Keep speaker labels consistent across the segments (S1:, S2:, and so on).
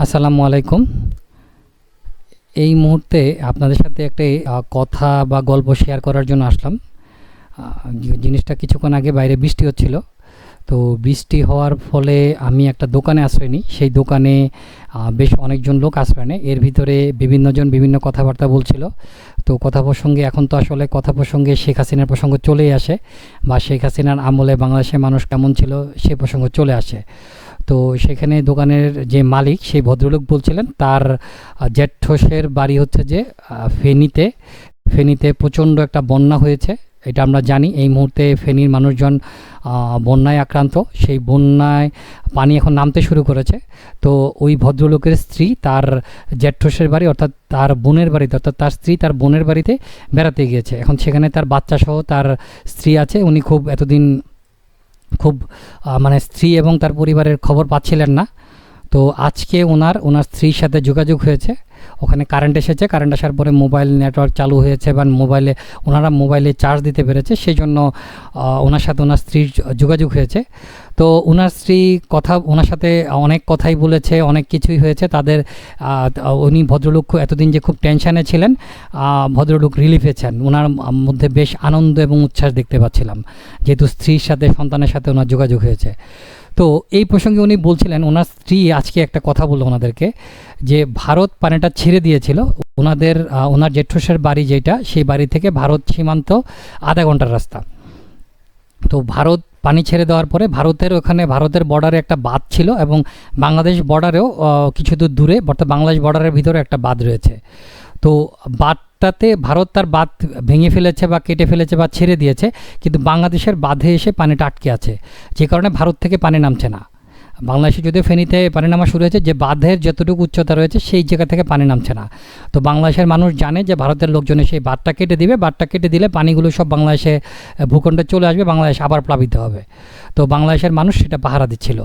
S1: আসসালামু আলাইকুম। এই মুহূর্তে আপনাদের সাথে একটি কথা বা গল্প শেয়ার করার জন্য আসলাম। জিনিসটা কিছুক্ষণ আগে বাইরে বৃষ্টি হচ্ছিল। তো বৃষ্টি হওয়ার ফলে আমি একটা দোকানে আশ্রয় নিই। সেই দোকানে বেশ অনেকজন লোক আশ্রয় নেয়। এর ভিতরে বিভিন্নজন বিভিন্ন কথাবার্তা বলছিল। তো কথা প্রসঙ্গে, এখন তো আসলে কথা প্রসঙ্গে শেখ হাসিনার প্রসঙ্গ চলেই আসে বা শেখ হাসিনার আমলে বাংলাদেশের মানুষ কেমন ছিল সে প্রসঙ্গ চলে আসে। তো সেখানে দোকানের যে মালিক সেই ভদ্রলোক বলছিলেন তার আহ, জ্যেষ্ঠসের বাড়ি হচ্ছে যে ফেনীতে। ফেনীতে প্রচণ্ড একটা বন্যা হয়েছে এটা আমরা জানি। এই মুহূর্তে ফেনীর মানুষজন বন্যায় আক্রান্ত। সেই বন্যায় পানি এখন নামতে শুরু করেছে। তো ওই ভদ্রলোকের স্ত্রী তার জ্যেষ্ঠসের বাড়ি অর্থাৎ তার বোনের বাড়িতে অর্থাৎ তার স্ত্রী তার বোনের বাড়িতে বেড়াতে গিয়েছে। এখন সেখানে তার বাচ্চা সহ তার স্ত্রী আছে। উনি খুব এতদিন খুব মানে স্ত্রী এবং তার পরিবারের খবর পাচ্ছিলেন না। তো আজকে ওনার ওনার স্ত্রীর সাথে যোগাযোগ হয়েছে। ওখানে কারেন্ট এসেছে কারেন্ট আসার পরে মোবাইল নেটওয়ার্ক চালু হয়েছে বা মোবাইলে ওনারা মোবাইলে চার্জ দিতে পেরেছে সেই জন্য ওনার সাথে ওনার স্ত্রীর যোগাযোগ হয়েছে। তো ওনার স্ত্রী কথা, ওনার সাথে অনেক কথাই বলেছে, অনেক কিছুই হয়েছে, তাদের উনি ভদ্রলোক এতদিন যে খুব টেনশানে ছিলেন ভদ্রলোক রিলিফ পেয়েছেন ওনার মধ্যে বেশ আনন্দ এবং উচ্ছ্বাস দেখতে পাচ্ছিলাম, যেহেতু স্ত্রীর সাথে, সন্তানের সাথে ওনার যোগাযোগ হয়েছে। তো এই প্রসঙ্গে উনি বলছিলেন, ওনার স্ত্রী আজকে একটা কথা বলল ওনাদেরকে, যে ভারত পানিটা ছেড়ে দিয়েছিল। ওনাদের ওনার জেঠুসের বাড়ি যেটা, সেই বাড়ি থেকে ভারত সীমান্ত আধা ঘণ্টার রাস্তা। তো ভারত পানি ছেড়ে দেওয়ার পরে ভারতের ওখানে, ভারতের বর্ডারে একটা বাঁধ ছিল এবং বাংলাদেশ বর্ডারেও কিছু দূর দূরে, বর্তমান বাংলাদেশ বর্ডারের ভিতরে একটা বাঁধ রয়েছে। তো বাদটাতে ভারত তার বাঁধ ভেঙে ফেলেছে বা কেটে ফেলেছে বা ছেড়ে দিয়েছে, কিন্তু বাংলাদেশের বাঁধে এসে পানিটা আটকে আছে, যে কারণে ভারত থেকে পানি নামছে না। বাংলাদেশে যদিও ফেনীতে পানি নামা শুরু হয়েছে, যে বাঁধের যতটুকু উচ্চতা রয়েছে সেই জায়গা থেকে পানি নামছে না। তো বাংলাদেশের মানুষ জানে যে ভারতের লোকজনে সেই বাঁধটা কেটে দিবে, বাঁধটা কেটে দিলে পানিগুলো সব বাংলাদেশে ভূখণ্ডে চলে আসবে, বাংলাদেশ আবার প্লাবিত হবে। তো বাংলাদেশের মানুষ সেটা পাহারা দিচ্ছিল।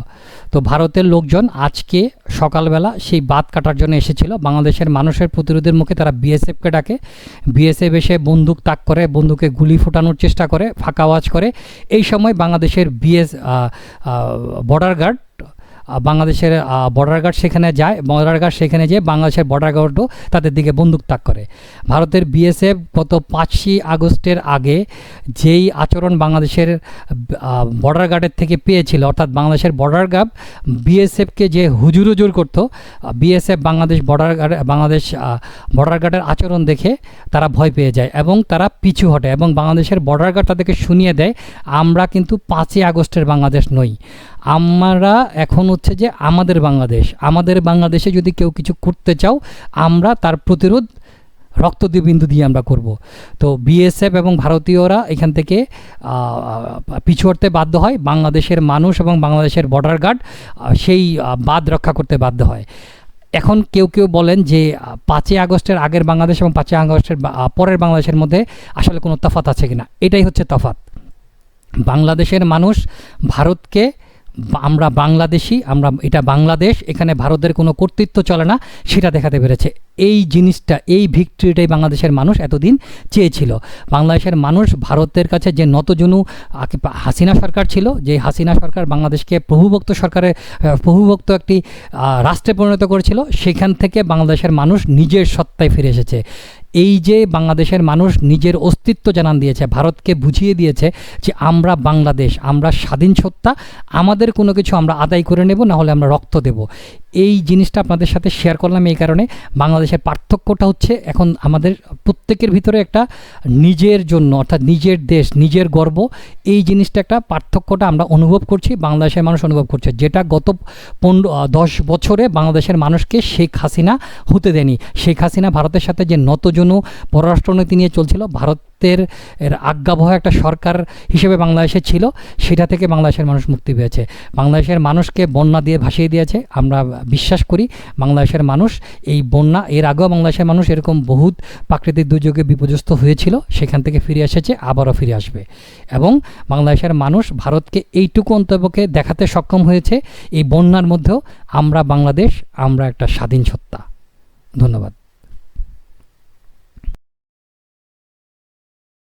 S1: তো ভারতের লোকজন আজকে সকালবেলা সেই বাঁধ কাটার জন্য এসেছিল। বাংলাদেশের মানুষের প্রতিরোধের মুখে তারা বিএসএফকে ডাকে। বিএসএফ এসে বন্দুক তাক করে, বন্দুকে গুলি ফোটানোর চেষ্টা করে, ফাঁকা আওয়াজ করে। এই সময় বাংলাদেশের বিএস বর্ডার গার্ড বাংলাদেশের বর্ডার গার্ড সেখানে যায় বর্ডার গার্ড সেখানে যেয়ে বাংলাদেশের বর্ডার গার্ডও তাদের দিকে বন্দুক তাক করে। ভারতের বিএসএফ গত পাঁচই আগস্টের আগে যেই আচরণ বাংলাদেশের বর্ডার গার্ডের থেকে পেয়েছিল, অর্থাৎ বাংলাদেশের বর্ডার গার্ড বিএসএফকে যে হুজুর হুজুর করতো BSF Bangladesh border guard Bangladesh border গার্ডের আচরণ দেখে তারা ভয় পেয়ে যায় এবং তারা পিছু হটে এবং বাংলাদেশের বর্ডার গার্ড তাদেরকে শুনিয়ে দেয়, আমরা কিন্তু পাঁচই আগস্টের বাংলাদেশ নই। আমরা এখন হচ্ছে যে আমাদের বাংলাদেশ। আমাদের বাংলাদেশে যদি কেউ কিছু করতে চাও, আমরা তার প্রতিরোধ রক্ত বিন্দু দিয়ে আমরা করব। তো বিএসএফ এবং ভারতীয়রা এখান থেকে পিছু হটতে বাধ্য হয়। বাংলাদেশের মানুষ এবং বাংলাদেশের বর্ডার গার্ড সেই বাঁধ রক্ষা করতে বাধ্য হয়। এখন কেউ কেউ বলেন যে পাঁচই আগস্টের আগের বাংলাদেশ এবং পাঁচই আগস্টের পরের বাংলাদেশের মধ্যে আসলে কোনো তফাত আছে কিনা? এটাই হচ্ছে তফাত বাংলাদেশের মানুষ ভারতকে আমরা বাংলাদেশি, আমরা এটা বাংলাদেশ, এখানে ভারতের কোনো কর্তৃত্ব চলে না, সেটা দেখাতে পেরেছে। এই জিনিসটা, এই ভিক্টরিটাই বাংলাদেশের মানুষ এতদিন চেয়েছিল। বাংলাদেশের মানুষ ভারতের কাছে যে নতজনু হাসিনা সরকার ছিল, যে হাসিনা সরকার বাংলাদেশকে প্রভুভক্ত সরকারে প্রভুভক্ত একটি রাষ্ট্রে পরিণত করেছিল, সেখান থেকে বাংলাদেশের মানুষ নিজের সত্তায় ফিরে এসেছে। এই যে বাংলাদেশের মানুষ নিজের অস্তিত্ব জানান দিয়েছে, ভারতকে বুঝিয়ে দিয়েছে যে আমরা বাংলাদেশ, আমরা স্বাধীন সত্তা, আমাদের কোনো কিছু আমরা আদায় করে নেব, না হলে আমরা রক্ত দেব। এই জিনিসটা আপনাদের সাথে শেয়ার করলাম এই কারণে। বাংলাদেশের পার্থক্যটা হচ্ছে এখন আমাদের প্রত্যেকের ভিতরে একটা নিজের জন্য, অর্থাৎ নিজের দেশ, নিজের গর্ব, এই জিনিসটা একটা পার্থক্যটা আমরা অনুভব করছি, বাংলাদেশের মানুষ অনুভব করছে। যেটা গত পনেরো দশ বছরে বাংলাদেশের মানুষকে শেখ হাসিনা হতে দেয়নি। শেখ হাসিনা ভারতের সাথে যে নতজনু পররাষ্ট্রনীতি নিয়ে চলছিল। ভারতের এর আজ্ঞাবহ একটা সরকার হিসেবে বাংলাদেশে ছিল, সেটা থেকে বাংলাদেশের মানুষ মুক্তি পেয়েছে। বাংলাদেশের মানুষকে বন্যা দিয়ে ভাসিয়ে দিয়েছে। আমরা বিশ্বাস করি বাংলাদেশের মানুষ, এই বন্যা, এর আগেও বাংলাদেশের মানুষ এরকম বহুত প্রাকৃতিক দুর্যোগে বিপর্যস্ত হয়েছিল, সেখান থেকে ফিরে এসেছে, আবারও ফিরে আসবে। এবং বাংলাদেশের মানুষ ভারতকে এইটুকু অন্তর্পক্ষে দেখাতে সক্ষম হয়েছে, এই বন্যার মধ্যেও আমরা বাংলাদেশ, আমরা একটা স্বাধীন সত্তা। ধন্যবাদ।